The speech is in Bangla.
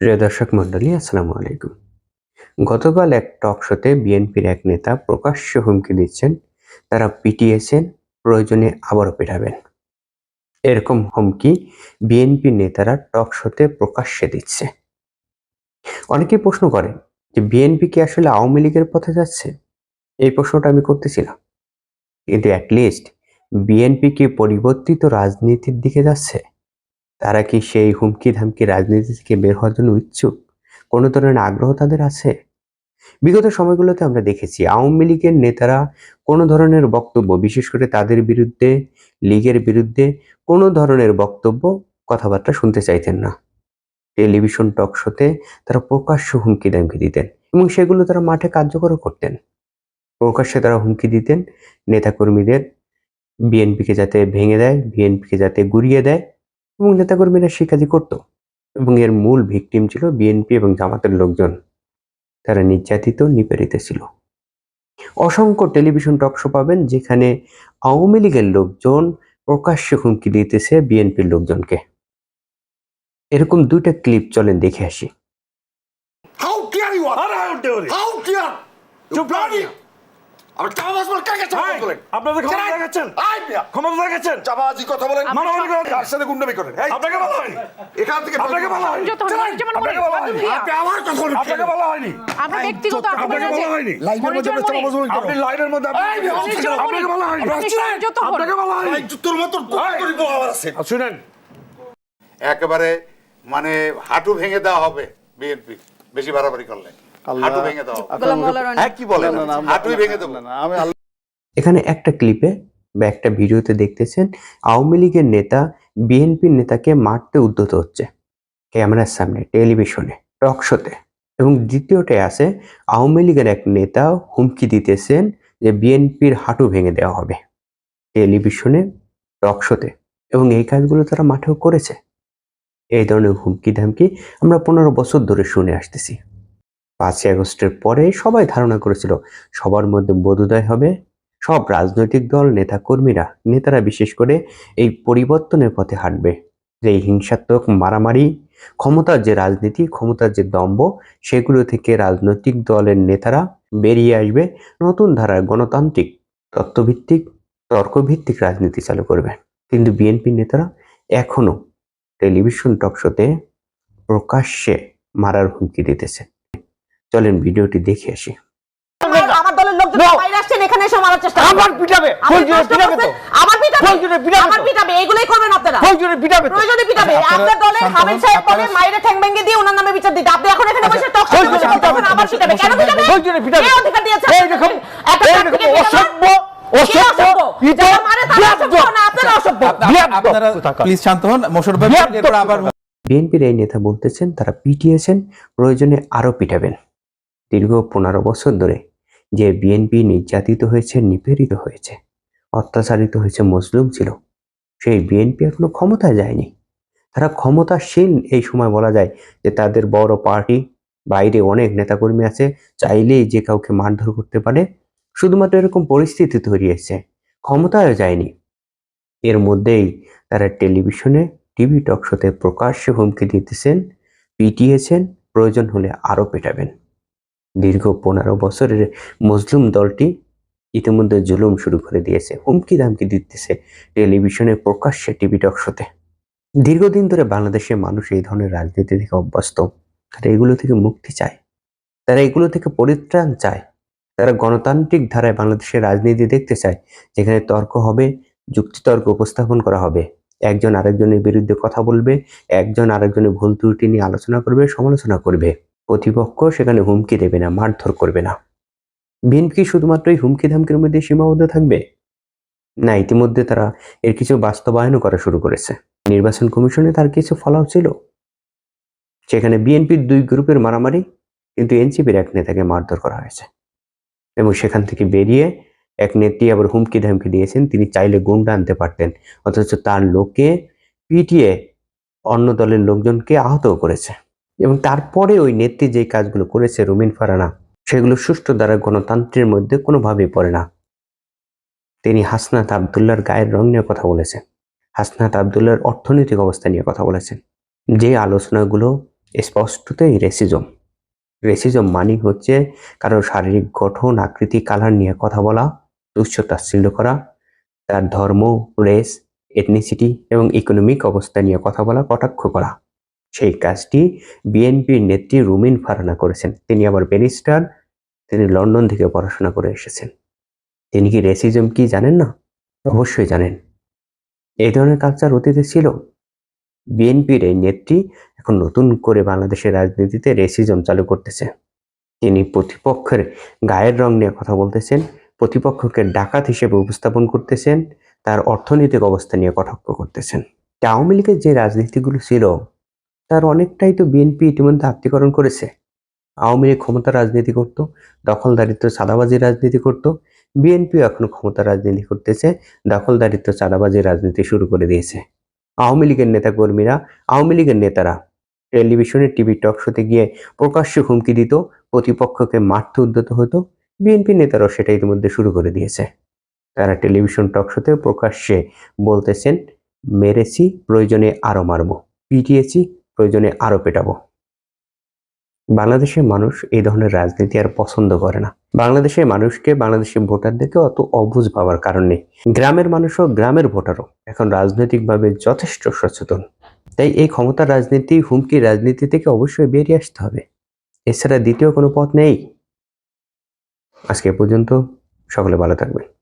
প্রিয় দর্শক মন্ডলী আসসালামু আলাইকুম। গতকাল এক টক শোতে বিএনপির এক নেতা প্রকাশ্যে হুমকি দিচ্ছেন, তারা পিটিয়েছেন প্রয়োজনে আবারও পেটাবেন। এরকম হুমকি বিএনপি নেতারা টক শোতে প্রকাশ্যে দিচ্ছে। অনেকে প্রশ্ন করে যে বিএনপি কি আসলে আওয়ামী লীগের পথে যাচ্ছে? এই প্রশ্নটা আমি করতেছিলাম কিন্তু অ্যাটলিস্ট বিএনপি কি পরিবর্তিত রাজনীতির দিকে যাচ্ছে? তারা কি সেই হুমকি ধামকি রাজনীতি থেকে বের হওয়ার জন্য ইচ্ছুক? কোনো ধরনের আগ্রহ তাদের আছে? বিগত সময়গুলোতে আমরা দেখেছি আওয়ামী লীগের নেতারা কোনো ধরনের বক্তব্য, বিশেষ করে তাদের বিরুদ্ধে, লীগের বিরুদ্ধে কোনো ধরনের বক্তব্য, কথাবার্তা শুনতে চাইতেন না। টেলিভিশন টক শোতে তারা প্রকাশ্য হুমকি ধামকি দিতেন এবং সেগুলো তারা মাঠে কার্যকর করতেন। প্রকাশ্যে তারা হুমকি দিতেন, নেতাকর্মীদের বিএনপিকে যাতে ভেঙে দেয়, বিএনপিকে যাতে গুড়িয়ে দেয় এবং নেতাকর্মীরা সে কাজই করত এবং এর মূল ভিকটিম ছিল বিএনপি এবং জামাতের লোকজন তারা নির্যাতিত নিপীড়িত ছিল অসংখ্য টেলিভিশন টক শো পাবেন যেখানে আওয়ামী লীগের লোকজন প্রকাশ্যে হুমকি দিতেছে বিএনপির লোকজনকে এরকম দুইটা ক্লিপ চলেন দেখে আসি How dare you? R how dare you? How dare? You চুপ কর bloody! মিয়া। আমার চাপাবাজ বলে কাকে চাপাবাজ বলেন? আপনাদের ক্ষমতা দেখাচ্ছেন? আয় মিয়া। ক্ষমতা দেখাচ্ছেন। চাপাবাজি কথা বলেন। মারামারি করেন। কার সাথে গুন্ডামি করেন? এই, আপনাকে বলা হয়নি। এখান থেকে আপনাকে বলা হয়নি। যত হলো, যেমন বলেন, আপনাকে বলা হয়নি। আপনি আমার কথা বলেন। আপনাকে বলা হয়নি। আপনার ব্যক্তিগত আপনাকে বলা হয়নি। লাইনের মধ্যে মনিটর চাপাবাজ বলেন। আপনি লাইনের মধ্যে আপনি- এই, মিয়া, মনিটর। আপনাকে বলা হয়নি। আপনি সংযত হন। আপনাকে বলা হয়নি। তোর মতো করি বহাবার আছে। শুনেন। একেবারে মানে হাঁটু ভেঙে দেওয়া হবে বিএনপি। বেশি বাড়াবাড়ি করলে। হাঁটু ভেঙে। হ্যাঁ কি বলেন? হাঁটুই ভেঙে দেবো। এখানে একটা ক্লিপে বা একটা ভিডিওতে দেখতেছেন আওয়ামী লীগের নেতা বিএনপির নেতাকে মারতে উদ্যত হচ্ছে ক্যামেরার সামনে টেলিভিশনে টক শোতে। এবং দ্বিতীয়টায় আছে আওয়ামী লীগের এক নেতা হুমকি দিতেছেন যে বিএনপির হাঁটু ভেঙে দেওয়া হবে টেলিভিশনে টক শোতে। এবং এই কাজগুলো তারা মাঠেও করেছে। এই ধরনের হুমকি ধামকি আমরা পনেরো বছর ধরে শুনে আসতেছি। পাঁচই আগস্টের পরে সবাই ধারণা করেছিল সবার মধ্যে বোধোদয় হবে। সব রাজনৈতিক দল, নেতাকর্মীরা, নেতারা বিশেষ করে এই পরিবর্তনের পথে হাঁটবে। যে এই হিংসাত্মক মারামারি, ক্ষমতার যে রাজনীতি, ক্ষমতার যে দম্ভ, সেগুলো থেকে রাজনৈতিক দলের নেতারা বেরিয়ে আসবে। নতুন ধারার গণতান্ত্রিক, তত্ত্বভিত্তিক, তর্কভিত্তিক রাজনীতি চালু করবে। কিন্তু বিএনপির নেতারা এখনও টেলিভিশন টকশোতে প্রকাশ্যে মারার হুমকি দিতেছে। চলেন ভিডিওটি দেখে আসি। আমার- দলের লোকজন বাইরে আসছেন এখানে এসে মারার চেষ্টা আমার পিটাবে আপনি পিটাবে তো। আমার পিটাবে প্রয়োজনে পিটাবে আমার পিটাবে এগুলোই করবেন আপনারা। পিটাবে প্রয়োজনে পিটাবে। দলের সাহেব বলে মাইরে ঠ্যাং ভেঙে দিয়ে ওনার নামে বিচার দিতে। আপনি এখন এখানে বসে টক পিটাবে। পিটাবে। কেন পিটাবে? পিটাবে। কে অধিকার দিয়েছে এই দেখুন, একটা? অসভ্য, বিএনপির এই নেতা বলতেছেন তারা পিটিয়েছেন প্রয়োজনে আরও পিটাবেন। দীর্ঘ পনেরো বছর ধরে যে বিএনপি নির্যাতিত হয়েছে, নিপীড়িত হয়েছে, অত্যাচারিত হয়েছে মজলুম ছিল, সেই বিএনপি এখনও ক্ষমতায় যায়নি। তারা ক্ষমতাসীন, এই সময় বলা যায় যে তাদের বড় পার্টি, বাইরে অনেক নেতাকর্মী আছে, চাইলেই যে কাউকে মারধর করতে পারে, শুধুমাত্র এরকম পরিস্থিতি তৈরি হয়েছে ক্ষমতায় যায়নি। এর মধ্যেই তারা টেলিভিশনে, টিভি টক শোতে প্রকাশ্যে হুমকি দিতেছেন, পিটিয়েছেন, প্রয়োজন হলে আরও পেটাবেন। দীর্ঘ পনেরো বছরের মজলুম দলটি ইতিমধ্যে জুলুম শুরু করে দিয়েছে, হুমকি দামকি দিতেছে টেলিভিশনে প্রকাশ্যে টিভি টক শোতে। দীর্ঘদিন ধরে বাংলাদেশের মানুষ এই ধরনের রাজনীতি থেকে অভ্যস্ত। তারা এগুলো থেকে মুক্তি চায়। তারা এগুলো থেকে পরিত্রাণ চায়। তারা গণতান্ত্রিক ধারায় বাংলাদেশের রাজনীতি দেখতে চায়, যেখানে তর্ক হবে, যুক্তিতর্ক উপস্থাপন করা হবে। একজন আরেকজনের বিরুদ্ধে কথা বলবে, একজন আরেকজনের ভুল ত্রুটি নিয়ে আলোচনা করবে, সমালোচনা করবে। প্রতিপক্ষ সেখানে হুমকি দেবে না, মারধর করবে না। বিএনপি শুধুমাত্র এই হুমকি ধামকির মধ্যে সীমাবদ্ধ থাকবে? না, ইতিমধ্যে তারা এর কিছু বাস্তবায়নও করা শুরু করেছে। নির্বাচন কমিশনে তার কিছু ফলাও ছিল। সেখানে বিএনপির দুই গ্রুপের মারামারি, কিন্তু এনসিপির এক নেতাকে মারধর করা হয়েছে। এবং সেখান থেকে বেরিয়ে এক নেত্রী আবার হুমকি ধামকি দিয়েছেন, তিনি চাইলে গুন্ডা আনতে পারতেন, অথচ তার লোককে পিটিয়ে অন্য দলের লোকজনকে আহতও করেছে। এবং তারপরে ওই নেত্রী যে কাজগুলো করেছে রুমিন ফারানা, সেগুলো সুষ্ঠু দ্বারা গণতন্ত্রের মধ্যে কোনোভাবেই পড়ে না। তিনি হাসনাত আবদুল্লার গায়ের রং নিয়ে কথা বলেছেন। হাসনাত আবদুল্লার অর্থনৈতিক অবস্থা নিয়ে কথা বলেছেন। যে আলোচনাগুলো স্পষ্টতই রেসিজম রেসিজম মানি হচ্ছে কারোর শারীরিক গঠন, আকৃতি কালার নিয়ে কথা বলা, তুচ্ছ তাচ্ছিল্য করা, তার ধর্ম রেস এথনিসিটি এবং ইকোনমিক অবস্থা নিয়ে কথা বলা, কটাক্ষ করা। সেই কাজটি বিএনপির নেত্রী রুমিন ফারানা করেছেন। তিনি আবার ব্যারিস্টার, তিনি লন্ডন থেকে পড়াশোনা করে এসেছেন। তিনি কি রেসিজম কি জানেন না? অবশ্যই জানেন। এই ধরনের কালচার অতীতে ছিল। বিএনপির এই নেত্রী এখন নতুন করে বাংলাদেশের রাজনীতিতে রেসিজম চালু করতেছে। তিনি প্রতিপক্ষের গায়ের রং নিয়ে কথা বলতেছেন, প্রতিপক্ষকে ডাকাত হিসেবে উপস্থাপন করতেছেন, তার অর্থনৈতিক অবস্থা নিয়ে কটাক্ষ করতেছেন। আওয়ামী লীগের যে রাজনীতিগুলো ছিল তার অনেকটাই তো বিএনপি ইতিমধ্যে আত্মীকরণ করেছে। আওয়ামী লীগ ক্ষমতা রাজনীতি করত, দখলদারিত্ব চাঁদাবাজির রাজনীতি করত, বিএনপিও এখন ক্ষমতা রাজনীতি করতেছে, দখলদারিত্ব চাঁদাবাজির রাজনীতি শুরু করে দিয়েছে। আওয়ামী লীগের নেতাকর্মীরা, আওয়ামী লীগের নেতারা টেলিভিশনে, টিভি টক শোতে গিয়ে প্রকাশ্যে হুমকি দিত, প্রতিপক্ষকে মারতে উদ্যত হতো, বিএনপি নেতারাও সেটা ইতিমধ্যে শুরু করে দিয়েছে। তারা টেলিভিশন টক শোতে প্রকাশ্যে বলতেছেন, মেরেছি, প্রয়োজনে আরও মারবো। পিটিয়েছি প্রয়োজনে আরও পেটাবো। বাংলাদেশের মানুষ এই ধরনের রাজনীতি আর পছন্দ করে না। বাংলাদেশের মানুষকে বাংলাদেশের ভোটারদেরকে অত অবুজ পাওয়ার কারণ নেই। গ্রামের মানুষও গ্রামের ভোটারও। এখন রাজনৈতিকভাবে যথেষ্ট সচেতন। তাই এই ক্ষমতার রাজনীতি, হুমকি রাজনীতি থেকে অবশ্যই বেরিয়ে আসতে হবে। এছাড়া দ্বিতীয় কোনো পথ নেই। আজকে পর্যন্ত সকলে ভালো থাকবেন।